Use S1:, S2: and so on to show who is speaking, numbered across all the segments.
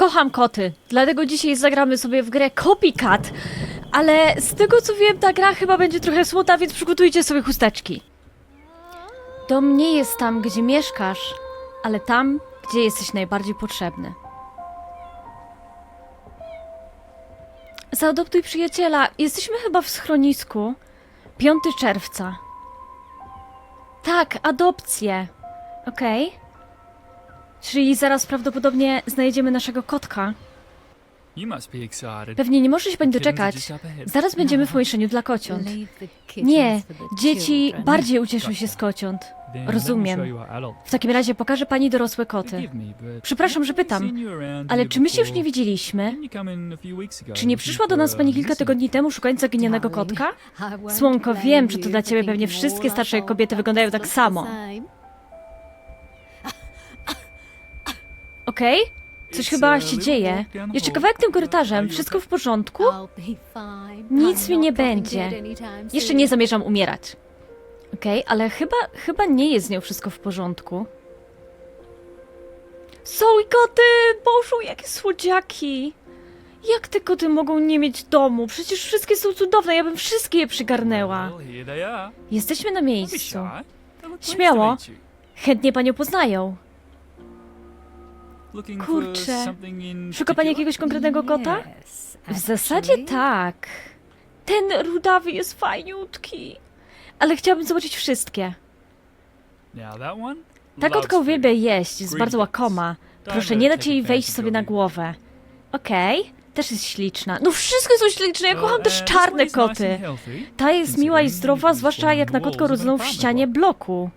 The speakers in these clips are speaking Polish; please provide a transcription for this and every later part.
S1: Kocham koty, dlatego dzisiaj zagramy sobie w grę Copycat. Ale z tego co wiem, ta gra chyba będzie trochę słodna, więc przygotujcie sobie chusteczki. Dom nie jest tam, gdzie mieszkasz, ale tam, gdzie jesteś najbardziej potrzebny. Zaadoptuj przyjaciela. Jesteśmy chyba w schronisku. 5 czerwca. Tak, adopcję. Okej. Czyli zaraz prawdopodobnie znajdziemy naszego kotka. Pewnie nie może się pani doczekać. Zaraz będziemy w pomieszczeniu dla kociąt. Nie, dzieci bardziej ucieszą się z kociąt. Rozumiem. W takim razie pokażę pani dorosłe koty. Przepraszam, że pytam, Ale czy my się już nie widzieliśmy? Czy nie przyszła do nas pani kilka tygodni temu szukając zaginionego kotka? Słonko, wiem, że to dla ciebie pewnie wszystkie starsze kobiety wyglądają tak samo. Okej? Coś chyba się dzieje. Jeszcze kawałek tym korytarzem. Wszystko w porządku?
S2: Nic
S1: mi nie będzie. Jeszcze nie zamierzam umierać. Okej, ale chyba, chyba nie jest z nią wszystko w porządku. Są i koty! Bożu, jakie słodziaki! Jak te koty mogą nie mieć domu? Przecież wszystkie są cudowne, ja bym wszystkie je przygarnęła. Jesteśmy na miejscu. Śmiało. Chętnie panią poznają. Kurczę. Szuka pani jakiegoś konkretnego kota? W zasadzie tak. Ten rudawy jest fajniutki. Ale chciałabym zobaczyć wszystkie. Ta kotka uwielbia jeść, jest bardzo łakoma.
S3: Don't
S1: Proszę, nie dać
S3: take
S1: jej wejść
S3: advantage
S1: sobie na głowę. Okej, też jest śliczna. No wszystkie są śliczne, ja
S3: Well,
S1: kocham też
S3: one
S1: czarne koty. Ta jest miła i zdrowa, zwłaszcza jak na
S3: an
S1: rodzoną w ścianie bloku.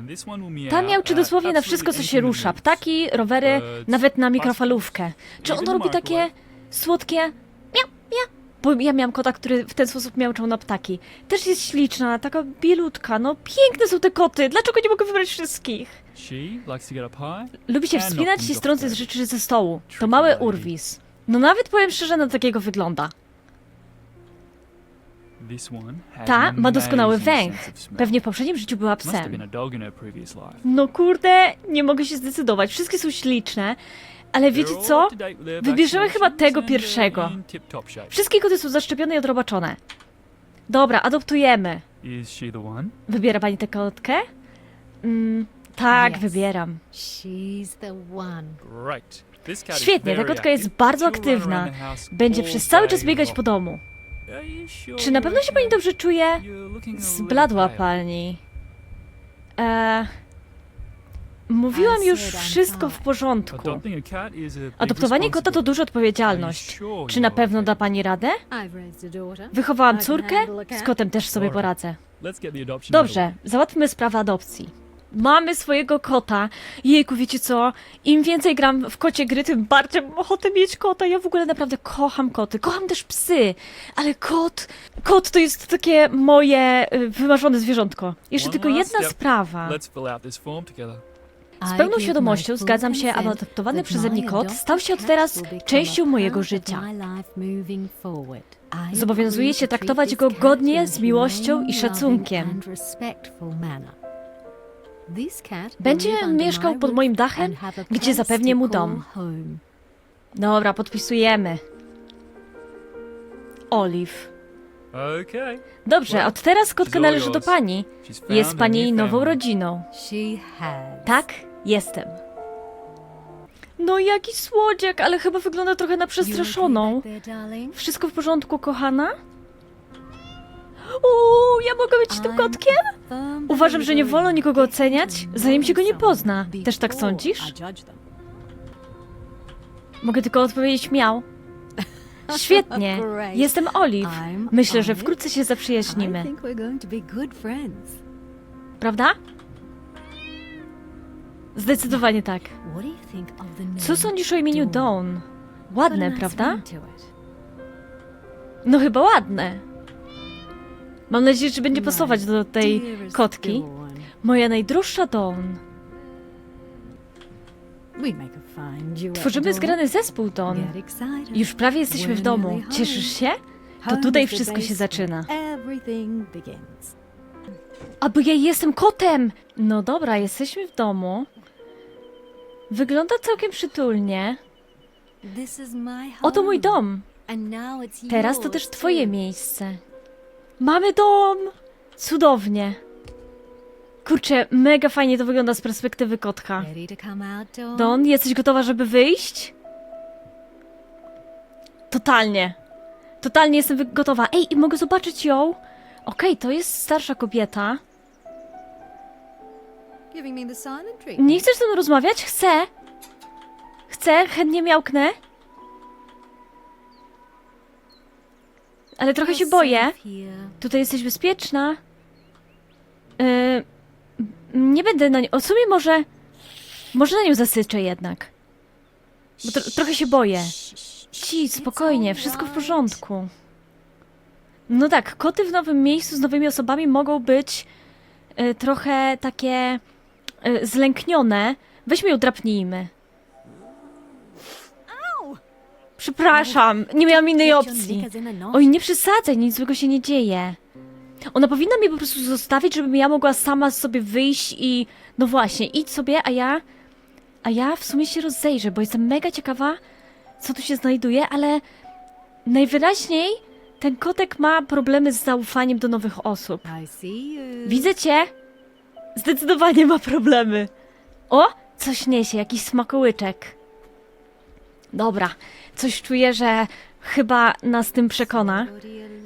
S3: And this one will meow
S1: Ta miałczy
S3: at
S1: dosłownie na
S3: absolutely
S1: wszystko, co się rusza. Ptaki, rowery,
S3: Birds,
S1: nawet na mikrofalówkę. Czy ono robi takie słodkie miau, miau? Bo ja miałam kota, który w ten sposób miałczał na ptaki. Też jest śliczna, taka bielutka. No piękne są te koty. Dlaczego nie mogę wybrać wszystkich? Lubi się wspinać i strącać rzeczy ze stołu. To mały urwis. No nawet powiem szczerze, na takiego wygląda. Ta ma doskonały węch. Pewnie w poprzednim życiu była psem. No kurde, nie mogę się zdecydować. Wszystkie są śliczne. Ale wiecie co? Wybierzemy chyba tego pierwszego. Wszystkie koty są zaszczepione i odrobaczone. Dobra, adoptujemy. Wybiera pani tę kotkę? Mm, tak,
S2: Yes.
S1: wybieram.
S2: She's the one.
S1: Świetnie, ta kotka jest bardzo aktywna. Będzie przez cały czas biegać po domu. Czy na pewno się pani dobrze czuje? Zbladła pani. E, mówiłam już wszystko w porządku. Adoptowanie kota to duża odpowiedzialność. Czy na pewno da pani radę? Wychowałam córkę, z kotem też sobie poradzę. Dobrze, załatwmy sprawę adopcji. Mamy swojego kota. Jejku, wiecie co? Im więcej gram w kocie gry, tym bardziej mam ochotę mieć kota. Ja w ogóle naprawdę kocham koty. Kocham też psy. Ale kot... Kot to jest takie moje y, wymarzone zwierzątko. Jeszcze tylko jedna sprawa.
S3: Let's fill out this form together.
S1: Z pełną świadomością zgadzam się, aby adoptowany przeze mnie kot stał się od teraz częścią mojego życia. Zobowiązuję się traktować go godnie, z miłością i szacunkiem. Będzie mieszkał pod moim dachem, gdzie zapewnię mu dom. Dobra, podpisujemy. Olive. Dobrze, od teraz kotka należy do pani. Jest pani nową rodziną. Tak, jestem. No jaki słodziak, ale chyba wygląda trochę na przestraszoną. Wszystko w porządku, kochana? Uuu, ja mogę być tym kotkiem? Uważam, że nie wolno nikogo oceniać, zanim się go nie pozna. Też tak sądzisz? Mogę tylko odpowiedzieć miał. Świetnie. Jestem Olive. Myślę, że wkrótce się zaprzyjaźnimy. Prawda? Zdecydowanie tak. Co sądzisz o imieniu
S2: Dawn?
S1: Ładne, prawda? No chyba ładne. Mam nadzieję, że będzie pasować do tej kotki. Moja najdroższa Dawn. Tworzymy zgrany zespół
S2: excited.
S1: Już prawie jesteśmy w domu. Cieszysz się? To tutaj wszystko się zaczyna. A bo ja jestem kotem! No dobra, jesteśmy w domu. Wygląda całkiem przytulnie. Oto mój dom. Teraz to też twoje miejsce. Mamy dom! Cudownie. Kurczę, mega fajnie to wygląda z perspektywy kotka. Don, jesteś gotowa, żeby wyjść? Totalnie. Totalnie jestem gotowa. Ej, i mogę zobaczyć ją? Okej, to jest starsza kobieta. Nie chcesz ze mną rozmawiać? Chcę. Chcę, chętnie miałknę. Ale trochę się boję. Tutaj jesteś bezpieczna. Yy, nie będę na nią. O, sumie może. Może na nią zasyczę jednak. Bo tro, trochę się boję. Ci, spokojnie, wszystko w porządku. No tak, koty w nowym miejscu z nowymi osobami mogą być y, trochę takie y, zlęknione. Weźmy ją drapnijmy. Przepraszam, nie miałam innej opcji. Oj, nie przesadzaj, nic złego się nie dzieje. Ona powinna mnie po prostu zostawić, żebym ja mogła sama sobie wyjść i... No właśnie, idź sobie, a ja... A ja w sumie się rozejrzę, bo jestem mega ciekawa, co tu się znajduje, ale... Najwyraźniej ten kotek ma problemy z zaufaniem do nowych osób. Widzę cię! Zdecydowanie ma problemy. O! Coś niesie, jakiś smakołyczek. Dobra, coś czuję, że chyba nas tym przekona.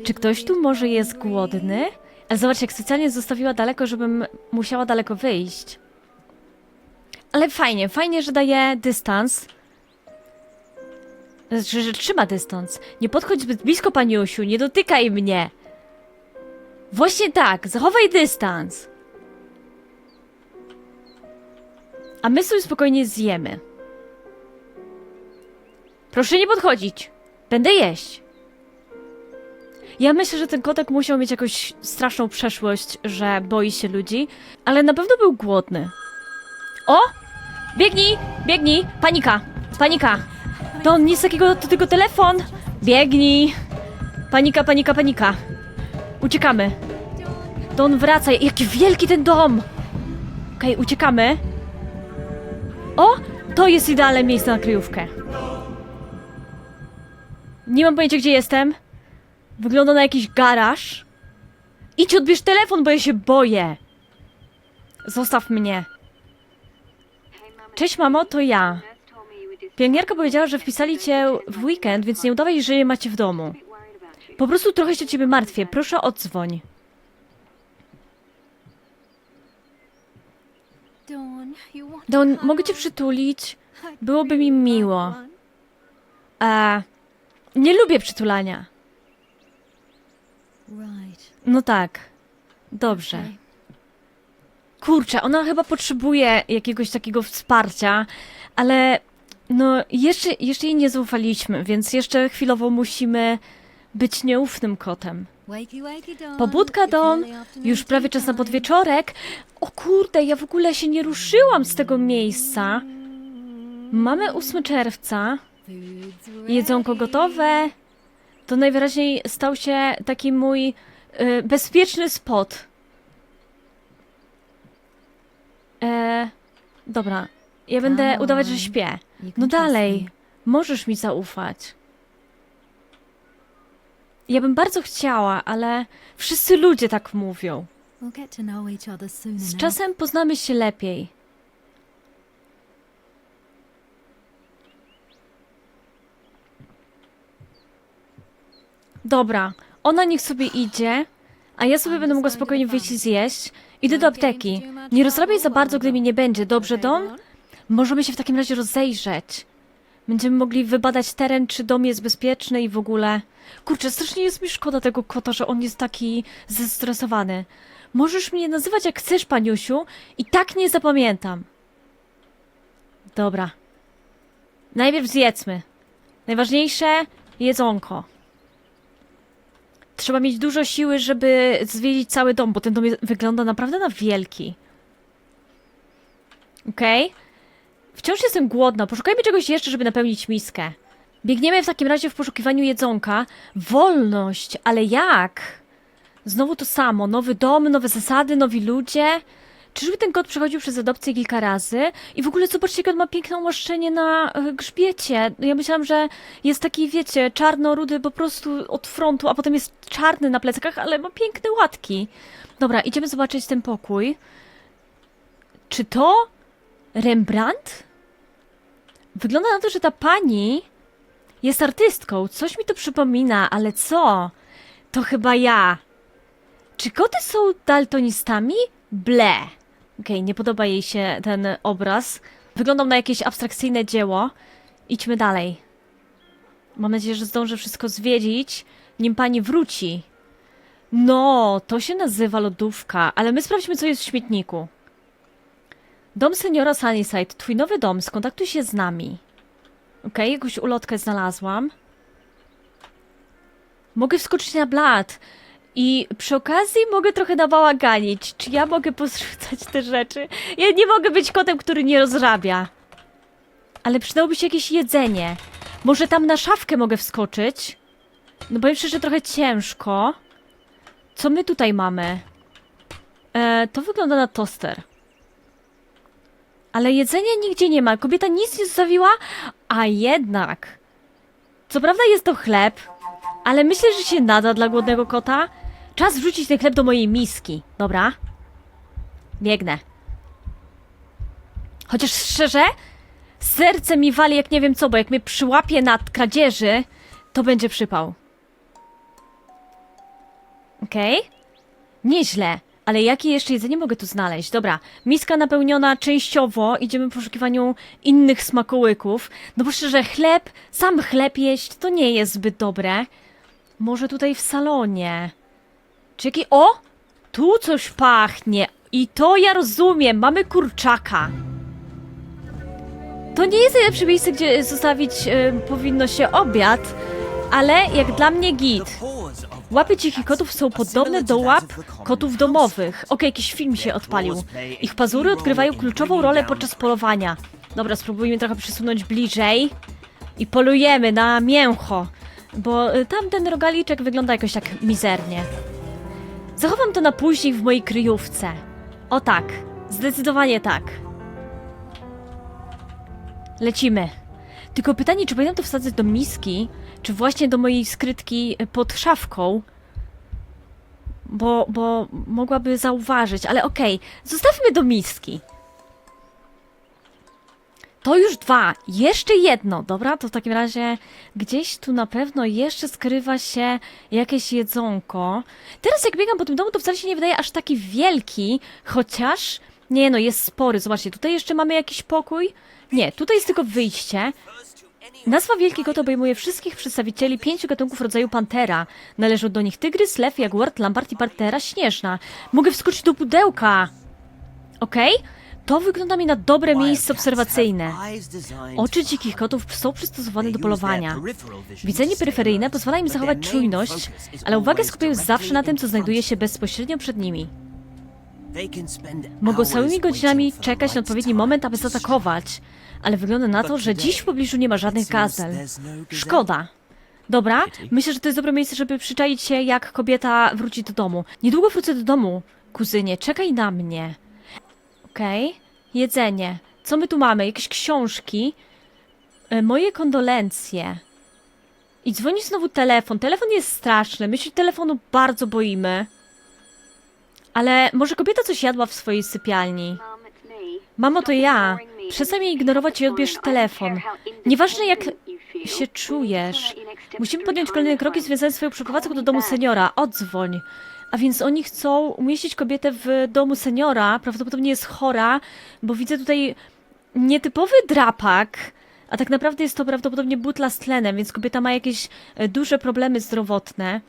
S1: Czy ktoś tu może jest głodny? Ale zobacz, jak specjalnie zostawiła daleko, żebym musiała daleko wyjść. Ale fajnie, fajnie, że daje dystans. Znaczy, że trzyma dystans. Nie podchodź zbyt blisko, paniusiu, nie dotykaj mnie. Właśnie tak, zachowaj dystans. A my sobie spokojnie zjemy. Proszę nie podchodzić. Będę jeść. Ja myślę, że ten kotek musiał mieć jakąś straszną przeszłość, że boi się ludzi, ale na pewno był głodny. O! Biegnij! Biegnij! Panika! Panika! To on nic takiego, to tylko telefon! Biegnij! Panika, panika, panika! Uciekamy! Don, wracaj! Jaki wielki ten dom! Okej, uciekamy. O! To jest idealne miejsce na kryjówkę. Nie mam pojęcia, gdzie jestem. Wygląda na jakiś garaż. Idź, odbierz telefon, bo ja się boję. Zostaw mnie. Cześć, mamo, to ja. Pielęgniarka powiedziała, że wpisali cię w weekend, więc nie udawaj, że je macie w domu. Po prostu trochę się o ciebie martwię. Proszę, odzwoń. Don, mogę cię przytulić? Byłoby mi miło.
S2: want one.
S1: E, nie lubię przytulania. No tak. Dobrze. Kurczę, ona chyba potrzebuje jakiegoś takiego wsparcia, ale no jeszcze, jeszcze jej nie zaufaliśmy, więc jeszcze chwilowo musimy być nieufnym kotem. Pobudka
S2: afternoon
S1: już prawie czas na podwieczorek. O kurde, ja w ogóle się nie ruszyłam z tego miejsca. Mamy 8 czerwca, jedzonko gotowe. To najwyraźniej stał się taki mój y, bezpieczny spot. E, dobra, ja będę udawać, że śpię. No dalej, możesz mi zaufać. Ja bym bardzo chciała, ale wszyscy ludzie tak mówią. Z czasem poznamy się lepiej. Dobra, ona niech sobie idzie, a ja sobie będę mogła spokojnie wyjść i zjeść. Idę do apteki. Nie rozrabiaj za bardzo, gdy mi nie będzie, dobrze, Don? Możemy się w takim razie rozejrzeć. Będziemy mogli wybadać teren, czy dom jest bezpieczny i w ogóle. Kurczę, strasznie jest mi szkoda tego kota, że on jest taki zestresowany. Możesz mnie nazywać jak chcesz, paniusiu, i tak nie zapamiętam. Dobra. Najpierw zjedzmy. Najważniejsze jedzonko. Trzeba mieć dużo siły, żeby zwiedzić cały dom, bo ten dom wygląda naprawdę na wielki. Okej? Wciąż jestem głodna. Poszukajmy czegoś jeszcze, żeby napełnić miskę. Biegniemy w takim razie w poszukiwaniu jedzonka. Wolność, ale jak? Znowu to samo. Nowy dom, nowe zasady, nowi ludzie. Czyżby ten kot przechodził przez adopcję kilka razy? I w ogóle zobaczcie, jak on ma piękne ułaszczenie na e, grzbiecie. Ja myślałam, że jest taki, wiecie, czarno-rudy po prostu od frontu, a potem jest czarny na plecakach, ale ma piękne łatki. Dobra, idziemy zobaczyć ten pokój. Czy to Rembrandt? Wygląda na to, że ta pani jest artystką. Coś mi to przypomina, ale co? To chyba ja. Czy koty są daltonistami? Ble. Okej, nie podoba jej się ten obraz. Wyglądał na jakieś abstrakcyjne dzieło. Idźmy dalej. Mam nadzieję, że zdążę wszystko zwiedzić, nim pani wróci. No, to się nazywa lodówka, ale my sprawdźmy, co jest w śmietniku. Dom seniora Sunnyside, twój nowy dom, skontaktuj się z nami. Okej, jakąś ulotkę znalazłam. Mogę wskoczyć na blat. I przy okazji mogę trochę nabałaganić. Czy ja mogę pozrzucać te rzeczy? Ja nie mogę być kotem, który nie rozrabia. Ale przydałoby się jakieś jedzenie. Może tam na szafkę mogę wskoczyć? No bo jeszcze, że trochę ciężko. Co my tutaj mamy? E, to wygląda na toster. Ale jedzenia nigdzie nie ma. Kobieta nic nie zostawiła, a jednak. Co prawda jest to chleb, ale myślę, że się nada dla głodnego kota. Czas wrzucić ten chleb do mojej miski. Dobra. Biegnę. Chociaż szczerze, serce mi wali jak nie wiem co, bo jak mnie przyłapie na kradzieży, to będzie przypał. Okej. Nieźle. Ale jakie jeszcze jedzenie mogę tu znaleźć? Dobra, miska napełniona częściowo, idziemy w poszukiwaniu innych smakołyków. No bo szczerze, chleb, sam chleb jeść to nie jest zbyt dobre. Może tutaj w salonie. Czy jaki... O! Tu coś pachnie. I to ja rozumiem. Mamy kurczaka. To nie jest najlepsze miejsce, gdzie zostawić e, powinno się obiad, ale jak dla mnie git. Łapy dzikich kotów są podobne do łap kotów domowych. Okej, jakiś film się odpalił. Ich pazury odgrywają kluczową rolę podczas polowania. Dobra, spróbujmy trochę przesunąć bliżej. I polujemy na mięcho. Bo y, tamten rogaliczek wygląda jakoś tak mizernie. Zachowam to na później w mojej kryjówce. O tak, zdecydowanie tak. Lecimy. Tylko pytanie, czy powinnam to wsadzać do miski, czy właśnie do mojej skrytki y, pod szafką? Bo, bo mogłaby zauważyć, ale okej, zostawmy do miski. To już dwa. Jeszcze jedno, dobra? To w takim razie gdzieś tu na pewno jeszcze skrywa się jakieś jedzonko. Teraz jak biegam po tym domu, to wcale się nie wydaje aż taki wielki, chociaż... Nie no, jest spory. Zobaczcie, tutaj jeszcze mamy jakiś pokój. Nie, tutaj jest tylko wyjście. Nazwa Wielki Kot obejmuje wszystkich przedstawicieli pięciu gatunków rodzaju pantera. Należą do nich tygrys, lew, jaguar, lampart i pantera śnieżna. Mogę wskoczyć do pudełka! Okej? To wygląda mi na dobre miejsce obserwacyjne. Oczy dzikich kotów są przystosowane do polowania. Widzenie peryferyjne pozwala im zachować czujność, ale uwagę skupiają zawsze na tym, co znajduje się bezpośrednio przed nimi. Mogą całymi godzinami czekać na odpowiedni moment, aby zaatakować, ale wygląda na to, że dziś w pobliżu nie ma żadnych gazel. Szkoda. Dobra, myślę, że to jest dobre miejsce, żeby przyczaić się, jak kobieta wróci do domu. Niedługo wrócę do domu, kuzynie, czekaj na mnie. Okej, jedzenie. Co my tu mamy? Jakieś książki. E, moje kondolencje. I dzwoni znowu telefon. Telefon jest straszny. My się telefonu bardzo boimy. Ale może kobieta coś jadła w swojej sypialni. Mamo, to ja. Przestań mnie ignorować i odbierz telefon. Nieważne jak się czujesz. Musimy podjąć kolejne kroki związane z swoją przeprowadzką do domu seniora. Odzwoń. A więc oni chcą umieścić kobietę w domu seniora. Prawdopodobnie jest chora, bo widzę tutaj nietypowy drapak. A tak naprawdę jest to prawdopodobnie butla z tlenem, więc kobieta ma jakieś e, duże problemy zdrowotne.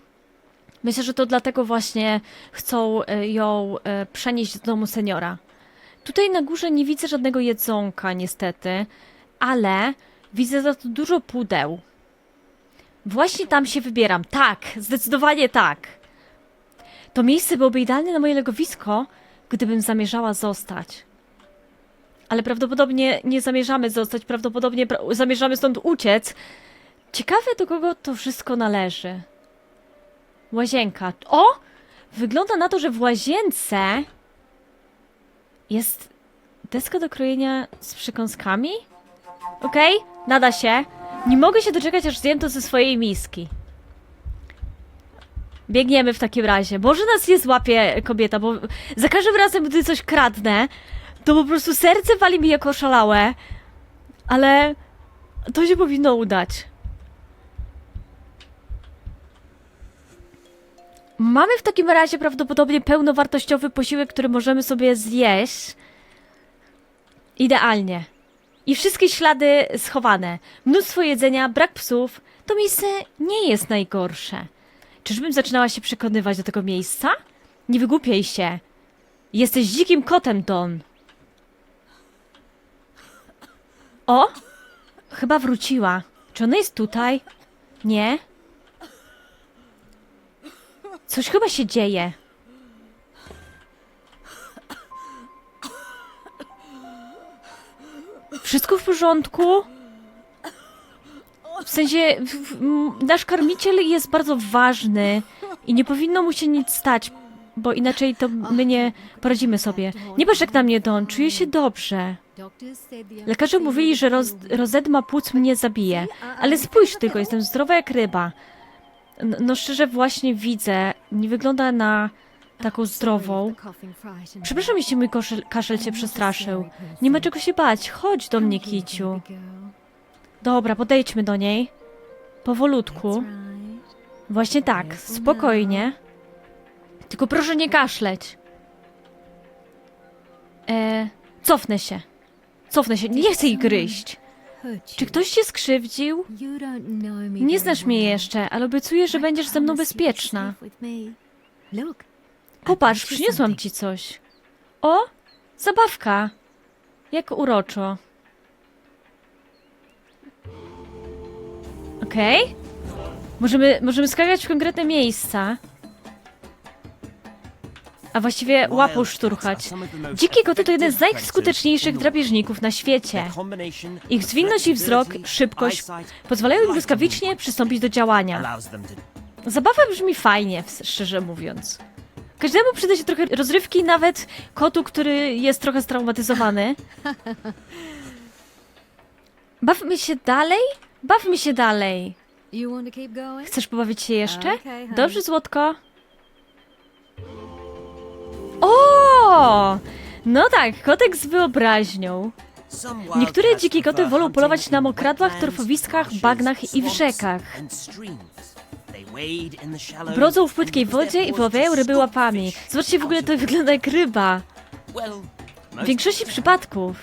S1: Myślę, że to dlatego właśnie chcą e, ją e, przenieść do domu seniora. Tutaj na górze nie widzę żadnego jedzonka, niestety, ale widzę za to dużo pudeł. Właśnie tam się wybieram. Tak, zdecydowanie tak. To miejsce byłoby idealne na moje legowisko, gdybym zamierzała zostać. Ale prawdopodobnie nie zamierzamy zostać, prawdopodobnie pra zamierzamy stąd uciec. Ciekawe, do kogo to wszystko należy. Łazienka. O! Wygląda na to, że w łazience Jest deska do krojenia z przekąskami? Okej, nada się. Nie mogę się doczekać, aż zjem to ze swojej miski. Biegniemy w takim razie. Może nas nie złapie kobieta, bo za każdym razem, gdy coś kradnę, to po prostu serce wali mi jako szalałe. Ale to się powinno udać. Mamy w takim razie prawdopodobnie pełnowartościowy posiłek, który możemy sobie zjeść. Idealnie. I wszystkie ślady schowane. Mnóstwo jedzenia, brak psów. To miejsce nie jest najgorsze. Czyżbym zaczynała się przekonywać do tego miejsca? Nie wygłupiaj się. Jesteś dzikim kotem, Don. O! Chyba wróciła. Czy ona jest tutaj? Nie? Coś chyba się dzieje. Wszystko w porządku? W sensie, nasz karmiciel jest bardzo ważny i nie powinno mu się nic stać, bo inaczej to my nie poradzimy sobie. Nie patrz jak na mnie, Don, czuję się dobrze. Lekarze mówili, że roz, rozedma płuc mnie zabije, ale spójrz tylko, jestem zdrowa jak ryba. No, no szczerze właśnie widzę, nie wygląda na taką zdrową. Przepraszam, jeśli mój koszel, kaszel cię przestraszył. Nie ma czego się bać, chodź do mnie, Kiciu. Dobra, podejdźmy do niej. Powolutku. Właśnie tak, spokojnie. Tylko proszę nie kaszleć. E, cofnę się. Cofnę się, nie chcę jej gryźć. Czy ktoś cię skrzywdził? Nie znasz mnie jeszcze, ale obiecuję, że będziesz ze mną bezpieczna. Popatrz, przyniosłam ci coś. O, zabawka. Jak uroczo. Okej. Możemy, możemy skakać w konkretne miejsca. A właściwie łapą szturchać. Dzikie koty to jeden z najskuteczniejszych drapieżników na świecie. Ich zwinność i wzrok, szybkość pozwalają im błyskawicznie przystąpić do działania. Zabawa brzmi fajnie, w- szczerze mówiąc. Każdemu przyda się trochę rozrywki, nawet kotu, który jest trochę straumatyzowany. Bawmy się dalej? Bawmy się dalej. Chcesz pobawić się jeszcze? Dobrze, złotko. O! No tak, kotek z wyobraźnią.
S4: Niektóre dzikie koty wolą polować na mokradłach, torfowiskach, bagnach i w rzekach.
S1: Brodzą w płytkiej wodzie i wyławiają ryby łapami. Zobaczcie, w ogóle to wygląda jak ryba. W większości przypadków.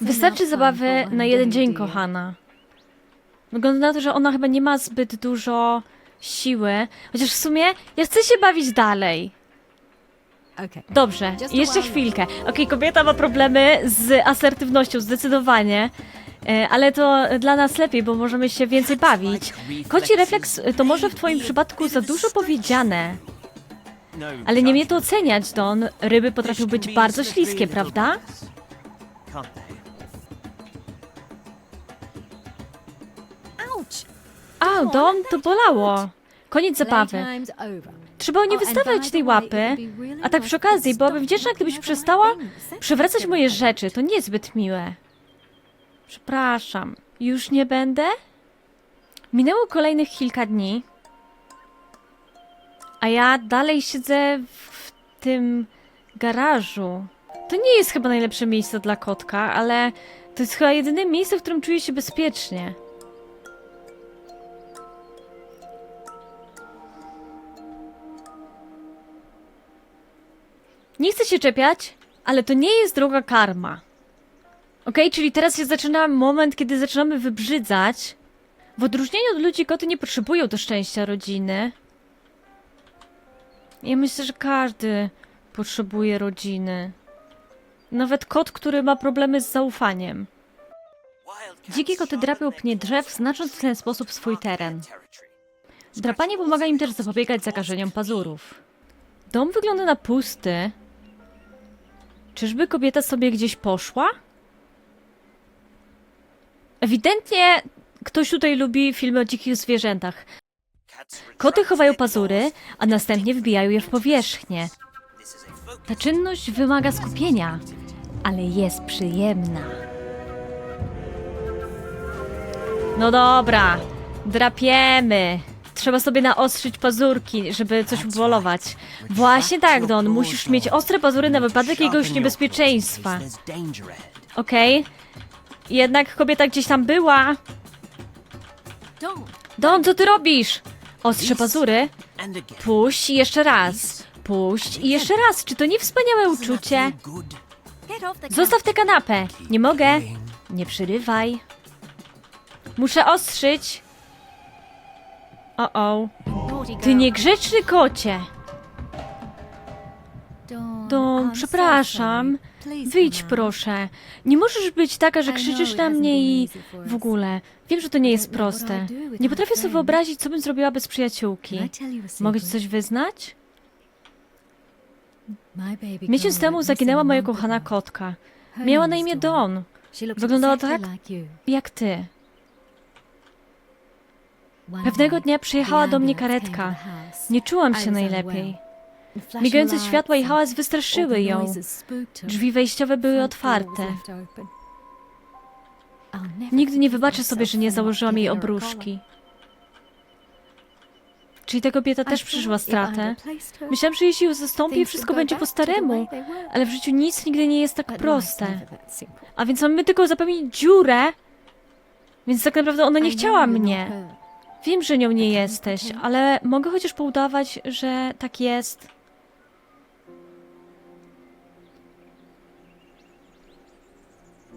S1: Wystarczy zabawy na jeden dzień, kochana. Wygląda na to, że ona chyba nie ma zbyt dużo siły. Chociaż w sumie ja chcę się bawić dalej.
S2: Okay.
S1: Dobrze, jeszcze chwilkę. Okej, kobieta ma problemy z asertywnością, zdecydowanie. E, Ale to dla nas lepiej, bo możemy się więcej bawić. Koci refleks e, to może w twoim przypadku za dużo powiedziane. Ale nie mnie to oceniać, Don. Ryby potrafią być bardzo śliskie, prawda? A, Don, to bolało. Koniec zabawy. Trzeba nie wystawiać tej łapy. A tak przy okazji, byłabym wdzięczna, gdybyś przestała przewracać moje rzeczy. To niezbyt miłe. Przepraszam. Już nie będę? Minęło kolejnych kilka dni. A ja dalej siedzę w tym garażu. To nie jest chyba najlepsze miejsce dla kotka, ale to jest chyba jedyne miejsce, w którym czuję się bezpiecznie. Nie chcę się czepiać, ale to nie jest droga karma. Okej, czyli teraz się zaczyna moment, kiedy zaczynamy wybrzydzać. W odróżnieniu od ludzi, koty nie potrzebują do szczęścia rodziny. Ja myślę, że każdy potrzebuje rodziny. Nawet kot, który ma problemy z zaufaniem.
S4: Dzikie koty drapią pnie drzew, znacząc w ten sposób swój teren.
S1: Drapanie pomaga im też zapobiegać zakażeniom pazurów. Dom wygląda na pusty. Czyżby kobieta sobie gdzieś poszła? Ewidentnie ktoś tutaj lubi filmy o dzikich zwierzętach. Koty chowają pazury, a następnie wbijają je w powierzchnię. Ta czynność wymaga skupienia, ale jest przyjemna. No dobra, drapiemy. Trzeba sobie naostrzyć pazurki, żeby coś ubolować. Właśnie tak, Don. Musisz mieć ostre pazury na wypadek jakiegoś niebezpieczeństwa. Okej? Jednak kobieta gdzieś tam była. Don, co ty robisz? Ostrze pazury. Puść i jeszcze raz. Puść i jeszcze raz. Czy to nie wspaniałe uczucie? Zostaw tę kanapę. Nie mogę. Nie przerywaj. Muszę ostrzyć. O, o. Ty niegrzeczny kocie.
S2: So
S1: przepraszam. Wyjdź proszę. Nie możesz być taka, że krzyczysz na mnie i w ogóle. Wiem, że to nie jest proste. Nie potrafię sobie wyobrazić, co bym zrobiła bez przyjaciółki. Mogę ci coś wyznać? Miesiąc temu zaginęła moja kochana kotka. Miała na imię. Don, Wyglądała tak? jak ty. Pewnego dnia przyjechała do mnie karetka. Nie czułam się najlepiej. Migające światła i hałas wystraszyły ją. Drzwi wejściowe były otwarte. Nigdy nie wybaczę sobie, że nie założyłam jej obruszki. Czyli ta kobieta też przeżyła stratę. Myślałam, że jeśli ją zastąpię, wszystko będzie po staremu. Ale w życiu nic nigdy nie jest tak proste. A więc mamy tylko zapełnić dziurę. Więc tak naprawdę ona nie chciała mnie. Wiem, że nią nie jesteś, ale mogę chociaż poudawać, że tak jest.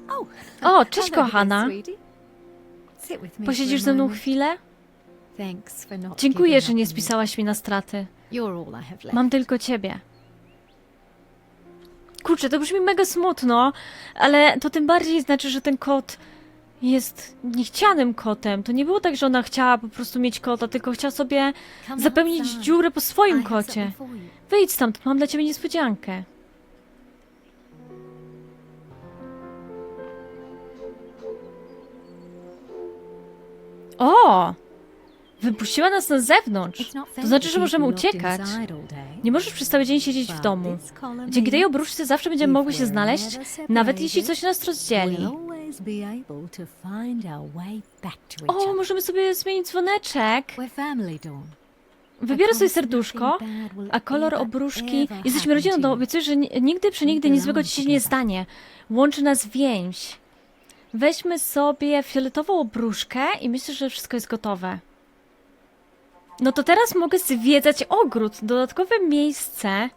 S2: Oh,
S1: O, cześć kochana. Posiedzisz ze mną chwilę? Dziękuję, że nie spisałaś mnie na straty. Mam tylko ciebie. Kurczę, to brzmi mega smutno, ale to tym bardziej znaczy, że ten kot jest niechcianym kotem. To nie było tak, że ona chciała po prostu mieć kota, tylko chciała sobie zapełnić dziurę po swoim kocie. Wyjdź stamtąd, mam dla ciebie niespodziankę. O! Wypuściła nas na zewnątrz. To znaczy, że możemy uciekać. Nie możesz przez cały dzień siedzieć w domu. Dzięki tej obruszce zawsze będziemy mogły się znaleźć, nawet jeśli coś nas rozdzieli. O, możemy sobie zmienić dzwoneczek. Wybiorę sobie serduszko, a kolor obruszki. Jesteśmy rodziną,
S2: to you.
S1: obiecuję, że ni- nigdy przenigdy nic złego ci się nie stanie. Łączy nas więź. Weźmy sobie fioletową obruszkę i myślę, że wszystko jest gotowe. No to teraz mogę zwiedzać ogród, dodatkowe miejsce.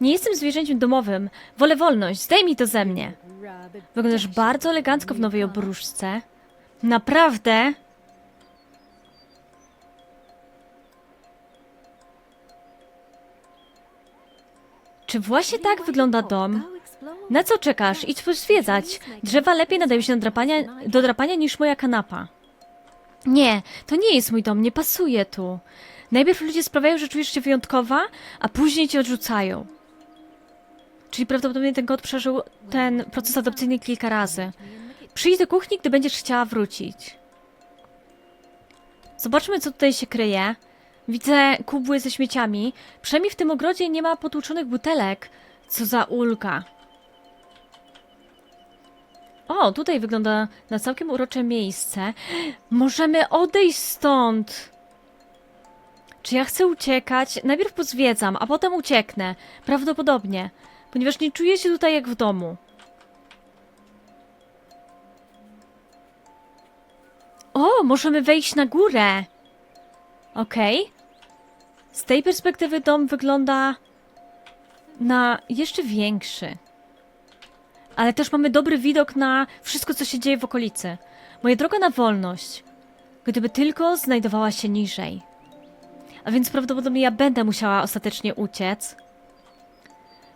S1: Nie jestem zwierzęciem domowym. Wolę wolność, zdejmij to ze mnie. Wyglądasz bardzo elegancko w nowej obruszce. Naprawdę? Czy właśnie tak wygląda dom? Na co czekasz? Idź pozwiedzać. Drzewa lepiej nadają się do drapania, do drapania niż moja kanapa. Nie, to nie jest mój dom, nie pasuje tu. Najpierw ludzie sprawiają, że czujesz się wyjątkowa, a później cię odrzucają. Czyli prawdopodobnie ten kot przeżył ten proces adopcyjny kilka razy. Przyjdź do kuchni, gdy będziesz chciała wrócić. Zobaczmy, co tutaj się kryje. Widzę kubły ze śmieciami. Przynajmniej w tym ogrodzie nie ma potłuczonych butelek. Co za ulga. O, tutaj wygląda na całkiem urocze miejsce. Możemy odejść stąd. Czy ja chcę uciekać? Najpierw pozwiedzam, a potem ucieknę. Prawdopodobnie. Ponieważ nie czuję się tutaj jak w domu. O, możemy wejść na górę. Okej. Z tej perspektywy dom wygląda na jeszcze większy. Ale też mamy dobry widok na wszystko, co się dzieje w okolicy. Moja droga na wolność, gdyby tylko znajdowała się niżej. A więc prawdopodobnie ja będę musiała ostatecznie uciec.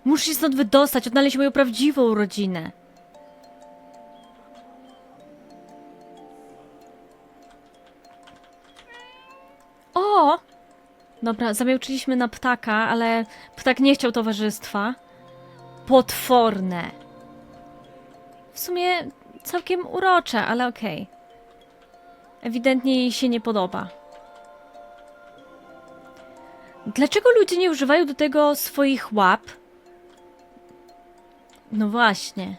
S1: Muszę się stąd wydostać, odnaleźć moją prawdziwą rodzinę. O! Dobra, zamiałczyliśmy na ptaka, ale ptak nie chciał towarzystwa. Potworne. W sumie całkiem urocze, ale okej. Ewidentnie jej się nie podoba. Dlaczego ludzie nie używają do tego swoich łap? No właśnie.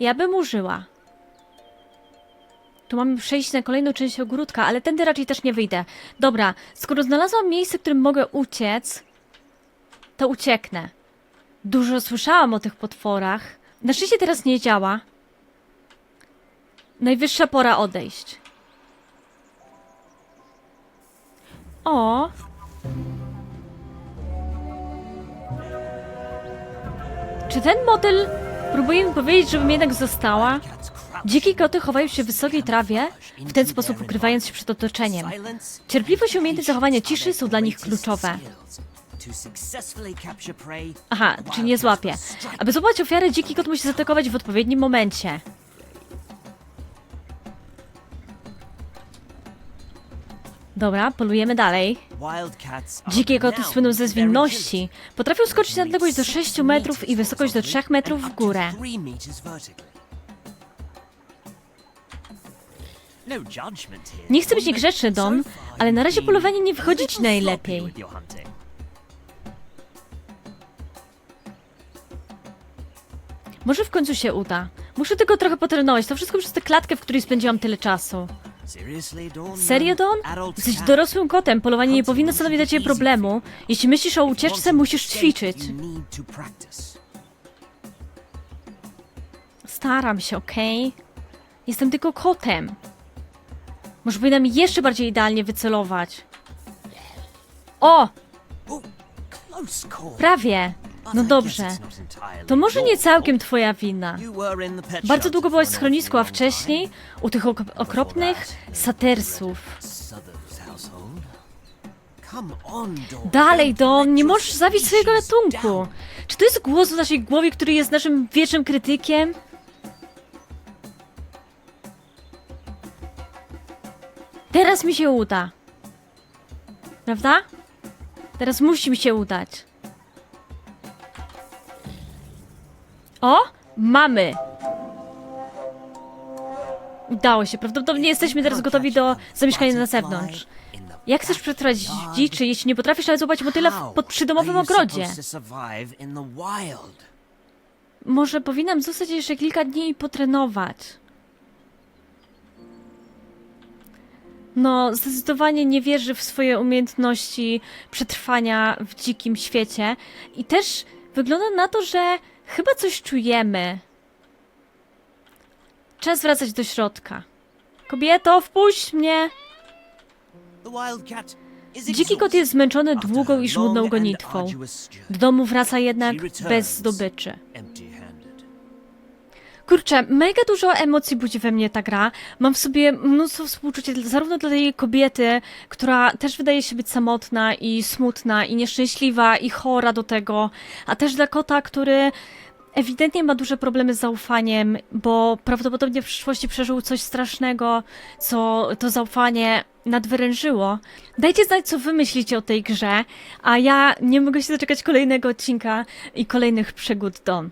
S1: Ja bym użyła. Tu mamy przejść na kolejną część ogródka, ale tędy raczej też nie wyjdę. Dobra, skoro znalazłam miejsce, w którym mogę uciec, to ucieknę. Dużo słyszałam o tych potworach. Na szczęście teraz nie działa. Najwyższa pora odejść. O! Czy ten motyl próbuje mi powiedzieć, żebym jednak została? Dzikie koty chowają się w wysokiej trawie, w ten sposób ukrywając się przed otoczeniem. Cierpliwość i umiejętność zachowania ciszy są dla nich kluczowe. Aha, czyli nie złapie. Aby złapać ofiarę, dziki kot musi zaatakować w odpowiednim momencie. Dobra, polujemy dalej. Dzikie koty słyną ze zwinności. Potrafią skoczyć na odległość do 6 metrów i wysokość do 3 metrów w górę.
S5: Nie chcę być niegrzeczny, Don, ale na razie polowanie nie wychodzi ci najlepiej.
S1: Może w końcu się uda. Muszę tylko trochę potrenować. To wszystko przez tę klatkę, w której spędziłam tyle czasu. Serio, Don? Jesteś dorosłym kotem. Polowanie nie powinno stanowić dla ciebie problemu. Jeśli myślisz o ucieczce, musisz ćwiczyć. Staram się, okej? Jestem tylko kotem. Może powinnam jeszcze bardziej idealnie wycelować. O! Prawie. No dobrze. To może nie całkiem twoja wina. Bardzo długo byłaś w schronisku, a wcześniej u tych ok okropnych satersów. Dalej, Don, nie możesz zabić swojego ratunku. Czy to jest głos w naszej głowie, który jest naszym wiecznym krytykiem? Teraz mi się uda. Prawda? Teraz musi mi się udać. O! Mamy! Udało się. Prawdopodobnie jesteśmy teraz gotowi do zamieszkania na zewnątrz. Jak chcesz przetrwać dziczy, jeśli nie potrafisz nawet złapać motyla w, pod przydomowym ogrodzie? Może powinnam zostać jeszcze kilka dni i potrenować. No, zdecydowanie nie wierzy w swoje umiejętności przetrwania w dzikim świecie. I też wygląda na to, że chyba coś czujemy. Czas wracać do środka. Kobieto, wpuść mnie!
S5: Dziki kot jest zmęczony długą i żmudną gonitwą.
S1: Do domu wraca jednak bez zdobyczy. Kurczę, mega dużo emocji budzi we mnie ta gra. Mam w sobie mnóstwo współczucia zarówno dla tej kobiety, która też wydaje się być samotna i smutna i nieszczęśliwa i chora do tego, a też dla kota, który ewidentnie ma duże problemy z zaufaniem, bo prawdopodobnie w przyszłości przeżył coś strasznego, co to zaufanie nadwyrężyło. Dajcie znać, co wy myślicie o tej grze, a ja nie mogę się doczekać kolejnego odcinka i kolejnych przygód Don.